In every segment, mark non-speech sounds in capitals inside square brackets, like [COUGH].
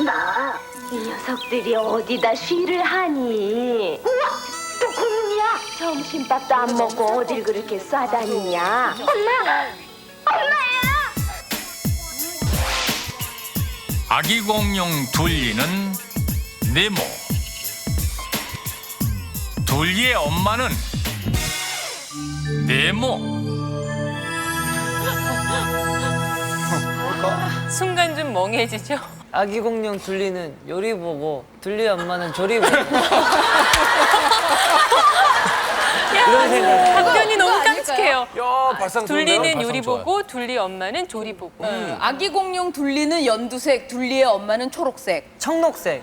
하지 마. 이 녀석들이 어디다 쉬를 하니? 우와, 또 공룡이야. 점심밥도 안 먹고 어딜 그렇게 쏴다니냐? 엄마, 엄마야. 아기 공룡 둘리는 네모. 둘리의 엄마는 네모. 순간 좀 멍해지죠? 아기 공룡 둘리는 요리 보고 둘리 엄마는 조리 보고 [LAUGHS] 이런 생각. 답변이 너무 깜찍해요. 야, 발상 둘리는 요리 보고 둘리 엄마는 조리 보고. 네. 아기 공룡 둘리는 연두색, 둘리의 엄마는 초록색. 청록색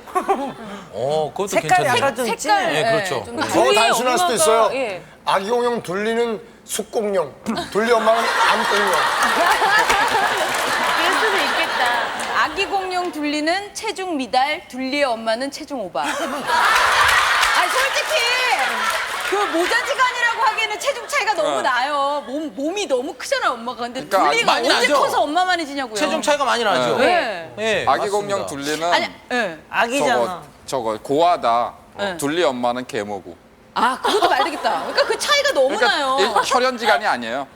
어, 그것도 색깔이 괜찮네. 약간 좀 색깔, 진해 네, 그렇죠. 좀 더 둘리의 단순할 수도 엄마가, 있어요. 예. 아기 공룡 둘리는 숫공룡, 둘리 엄마는 암공룡. [LAUGHS] 아기 공룡 둘리는 체중 미달, 둘리의 엄마는 체중 오바. [LAUGHS] 아 솔직히 그 모자지간이라고 하기에는 체중 차이가 너무 나요. 몸 몸이 너무 크잖아 요, 엄마가. 근데 그러니까 둘리가 많이 언제 나죠? 커서 엄마만이 지냐고요. 체중 차이가 많이 나죠. 네. 네, 아기 맞습니다. 공룡 둘리는 아니, 예. 아기잖아 저거 저거 고하다. 네. 둘리 엄마는 개모고. 아 그것도 말 되겠다. 그러니까 그 차이가 너무 그러니까 나요. 이 혈연지간이 아니에요.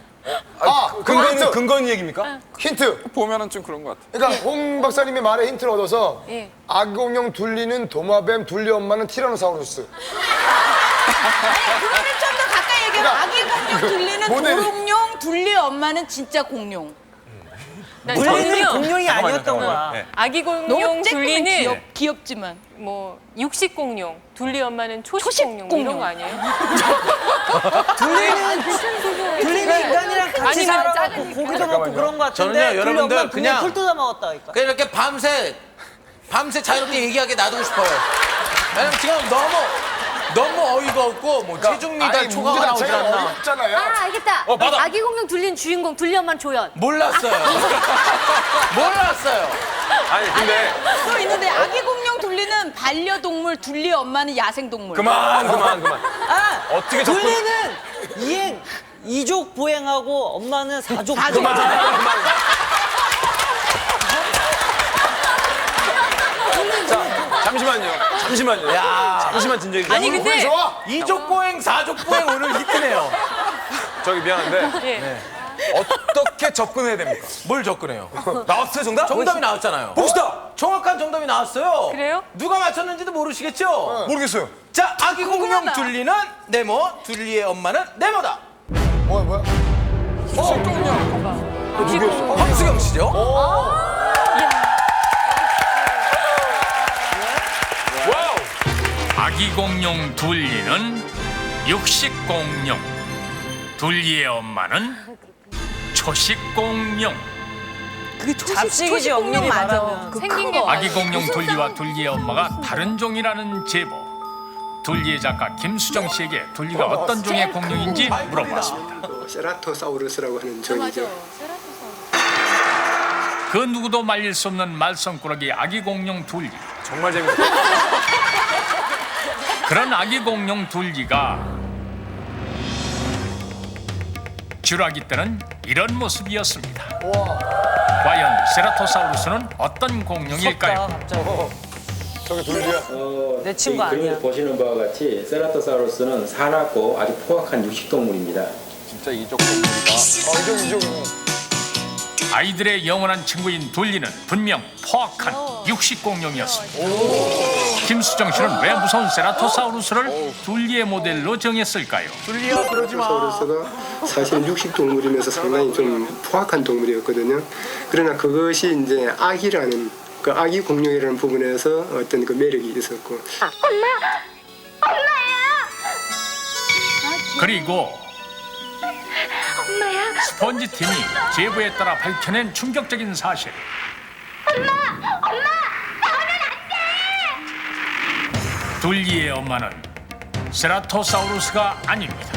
아, 근거는 근거는 얘기입니까? 힌트. 보면은 좀 그런 것 같아. 그러니까 홍 박사님의 말에 힌트를 얻어서 예. 아기 공룡 둘리는 도마뱀, 둘리 엄마는 티라노사우루스. 그러면 좀 더 가까이 얘기하면 그러니까 아기 공룡 둘리는 모델이- 도롱뇽, 둘리의 엄마는 진짜 공룡. 나 둘리는 저는요, 공룡이 아니었던. 거야 네. 아기 너무 공룡 쬐끄만 둘리는 귀엽, 귀엽지만. 뭐 육식 공룡, 둘리 엄마는 초식, 초식 공룡, 뭐 이런 공룡. 거 아니에요? [LAUGHS] [LAUGHS] 둘리는 둘리는 인간이랑 같이 아니, 살아갖고 고기도 먹고 그런 거 같은데 저는요, 둘리 여러분들 엄마는 그냥- 풀 뜯어 먹었다니까 그냥 이렇게 밤새 밤새 자유롭게 얘기하게 놔두고 싶어요. 왜냐면 지금 너무 너무 어이가 없고 뭐 체중 미달 초과가 자체가 않나. 어렵잖아요. 아, 알겠다. 어, 받아. 아기 공룡 둘린 주인공 둘리 엄마는 조연. 몰랐어요. [LAUGHS] 몰랐어요. 아니 근데 또 있는데 아기 공룡 둘리는 반려동물, 둘리의 엄마는 야생동물. 그만 그만 그만 아 어떻게 접근 둘리는 이행 이족 보행하고 엄마는 사족 사족. 보행. 잠시만요 잠시만요 잠시만 진정해 아니 근데 좋아. 이족 보행 사족 보행 오늘 히트네요. 저기 미안한데 예. 어떻게 접근해야 됩니까? 뭘 접근해요? 나왔어요 정답? 정답이 나왔잖아요. 봅시다 정확한 정답이 나왔어요. 그래요? 누가 맞췄는지도 모르시겠죠? 모르겠어요 자, 아기 공룡 궁금하다. 둘리는 네모, 둘리의 엄마는 네모다. 뭐야, 뭐야? 황수경 씨죠? 와우 아기 공룡 둘리는 육식 공룡. 둘리의 엄마는 초식 공룡. 그게 초식, 잡식이지, 초식 엄밀히 맞아. 말하면. 그 생긴 큰 게 거. 아기 공룡 둘리와 둘리의 엄마가 다른 종이라는 제보. 둘리의 작가 김수정 씨에게 둘리가 어떤 종의 공룡인지 물어보았습니다. 세라토사우루스라고 하는 종이죠. 그 누구도 말릴 수 없는 말썽꾸러기 아기 공룡 둘리. 정말 재밌다 [LAUGHS] 그런 아기 공룡 둘리가 쥐라기 때는 이런 모습이었습니다. 과연 세라토사우루스는 어떤 공룡일까요? 갑자기 저기 둘리야. 내 친구 이 그림에서 아니야 보시는 바와 같이 세라토사우루스는 사납고 아주 포악한 육식동물입니다. 진짜 이족 동물이다. 어, 이쪽, 이쪽. 아이들의 영원한 친구인 둘리는 분명 포악한 육식 공룡이었습니다. 김수정 씨는 왜 무서운 세라토사우루스를 둘리의 모델로 정했을까요? 둘리야 그러지 마. 세라토사우루스가 사실은 육식 동물이면서 상당히 좀 포악한 동물이었거든요. 그러나 그것이 이제 아기라는 그 아기 공룡이라는 부분에서 어떤 그 매력이 있었고 그리고 스펀지 팀이 제보에 따라 밝혀낸 충격적인 사실. 둘리의 엄마는 세라토사우루스가 아닙니다.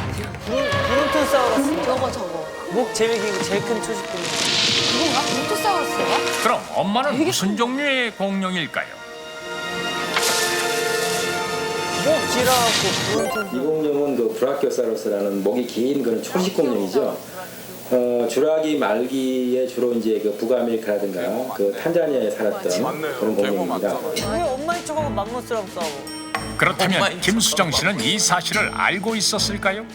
브론토사우루스 저거 저거. 목 제일 길고 제일 큰 초식 공룡 그건가? 브론토사우루스야? 그럼 엄마는 무슨 종류의 공룡일까요? 이 공룡은 그 브라키오사우루스라는 목이 긴 그런 초식 공룡이죠. 어, 주라기 말기에 주로 이제 그 북아메리카라든가 그 탄자니아에 살았던 그런 공룡입니다. 왜 엄마인 척하고 맘모스랑 싸워? 그렇다면 김수정 씨는 이 사실을 알고 있었을까요?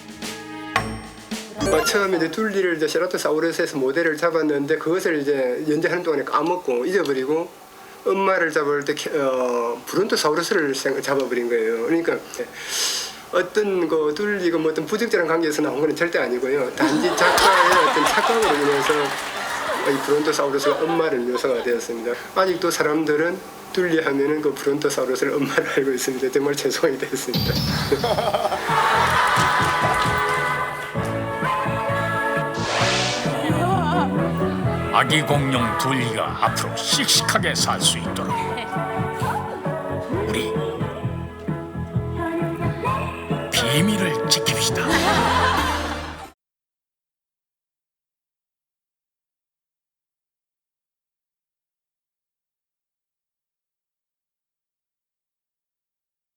어, 처음에 이제 둘리를 이제 세라토사우루스에서 모델을 잡았는데 그것을 이제 연재하는 동안에 까먹고 잊어버리고 엄마를 잡을 때 어, 브론토사우루스를 생- 잡아버린 거예요. 그러니까 어떤 그 둘리가 뭐 어떤 부적절한 관계에서 나온 건 절대 아니고요. 단지 작가의 어떤 착각으로 인해서 이 브론토사우루스가 엄마를 묘사가 되었습니다. 아직도 사람들은 둘리 하면은 그 브론토사우루스를 엄마를 알고 있습니다. 정말 죄송하게 됐습니다. [LAUGHS] 아기 공룡 둘리가 앞으로 씩씩하게 살 수 있도록 우리 비밀을 지킵시다.